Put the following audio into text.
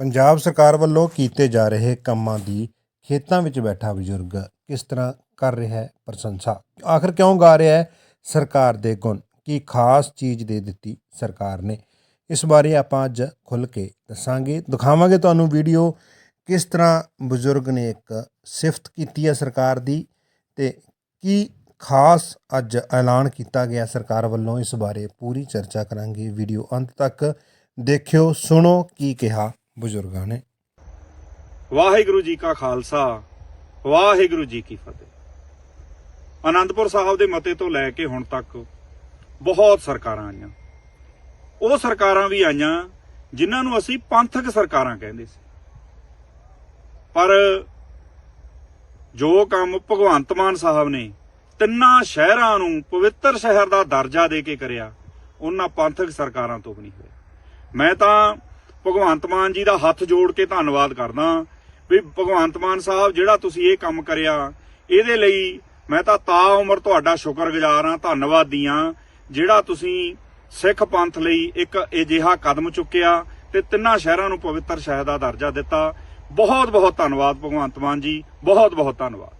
ਪੰਜਾਬ ਸਰਕਾਰ ਵੱਲੋਂ ਕੀਤੇ ਜਾ ਰਹੇ ਕੰਮਾਂ ਦੀ ਖੇਤਾਂ ਵਿੱਚ ਬੈਠਾ ਬਜ਼ੁਰਗ ਕਿਸ ਤਰ੍ਹਾਂ ਕਰ ਰਿਹਾ ਹੈ ਪ੍ਰਸ਼ੰਸਾ? ਆਖਰ ਕਿਉਂ ਗਾ ਰਿਹਾ ਹੈ ਸਰਕਾਰ ਦੇ ਗੁਣ? ਕੀ ਖਾਸ ਚੀਜ਼ ਦੇ ਦਿੱਤੀ ਸਰਕਾਰ ਨੇ? ਇਸ ਬਾਰੇ ਆਪਾਂ ਅੱਜ ਖੁੱਲ ਕੇ ਦੱਸਾਂਗੇ। ਦਿਖਾਵਾਂਗੇ ਤੁਹਾਨੂੰ ਵੀਡੀਓ ਕਿਸ ਤਰ੍ਹਾਂ ਬਜ਼ੁਰਗ ਨੇ ਇੱਕ ਸਿਫਤ ਕੀਤੀ ਹੈ ਸਰਕਾਰ ਦੀ ਤੇ ਕੀ ਖਾਸ ਅੱਜ ਐਲਾਨ ਕੀਤਾ ਗਿਆ ਸਰਕਾਰ ਵੱਲੋਂ। ਇਸ ਬਾਰੇ ਪੂਰੀ ਚਰਚਾ ਕਰਾਂਗੇ। ਵੀਡੀਓ ਅੰਤ ਤੱਕ ਦੇਖਿਓ, ਸੁਣੋ ਕੀ ਕਿਹਾ ਬਜ਼ੁਰਗਾਂ ਨੇ। ਵਾਹਿਗੁਰੂ ਜੀ ਕਾ ਖਾਲਸਾ, ਵਾਹਿਗੁਰੂ ਜੀ ਕੀ ਫਤਿਹ। ਅਨੰਦਪੁਰ ਸਾਹਿਬ ਦੇ ਮਤੇ ਤੋਂ ਲੈ ਕੇ ਹੁਣ ਤੱਕ ਬਹੁਤ ਸਰਕਾਰਾਂ ਆਈਆਂ। ਉਹ ਸਰਕਾਰਾਂ ਵੀ ਆਈਆਂ ਜਿਨ੍ਹਾਂ ਨੂੰ ਅਸੀਂ ਪੰਥਕ ਸਰਕਾਰਾਂ ਕਹਿੰਦੇ ਸੀ। ਪਰ ਜੋ ਕੰਮ ਭਗਵੰਤ ਮਾਨ ਸਾਹਿਬ ਨੇ ਤਿੰਨਾਂ ਸ਼ਹਿਰਾਂ ਨੂੰ ਪਵਿੱਤਰ ਸ਼ਹਿਰ ਦਾ ਦਰਜਾ ਦੇ ਕੇ ਕਰਿਆ, ਉਹਨਾਂ ਪੰਥਕ ਸਰਕਾਰਾਂ ਤੋਂ ਵੀ ਨਹੀਂ ਹੋਇਆ। ਮੈਂ ਤਾਂ ਭਗਵੰਤ ਮਾਨ ਜੀ ਦਾ ਹੱਥ ਜੋੜ ਕੇ ਧੰਨਵਾਦ ਕਰਦਾ ਵੀ ਭਗਵੰਤ ਮਾਨ ਸਾਹਿਬ ਜਿਹੜਾ ਤੁਸੀਂ ਇਹ ਕੰਮ ਕਰਿਆ, ਇਹਦੇ ਲਈ ਮੈਂ ਤਾਂ ਤਾ ਉਮਰ ਤੁਹਾਡਾ ਸ਼ੁਕਰਗੁਜ਼ਾਰ ਹਾਂ, ਧੰਨਵਾਦੀ ਹਾਂ। ਜਿਹੜਾ ਤੁਸੀਂ ਸਿੱਖ ਪੰਥ ਲਈ ਇੱਕ ਅਜਿਹਾ ਕਦਮ ਚੁੱਕਿਆ ਤੇ ਤਿੰਨਾਂ ਸ਼ਹਿਰਾਂ ਨੂੰ ਪਵਿੱਤਰ ਸ਼ਹਿਰ ਦਾ ਦਰਜਾ ਦਿੱਤਾ। ਬਹੁਤ ਬਹੁਤ ਧੰਨਵਾਦ ਭਗਵੰਤ ਮਾਨ ਜੀ ਬਹੁਤ ਬਹੁਤ ਧੰਨਵਾਦ।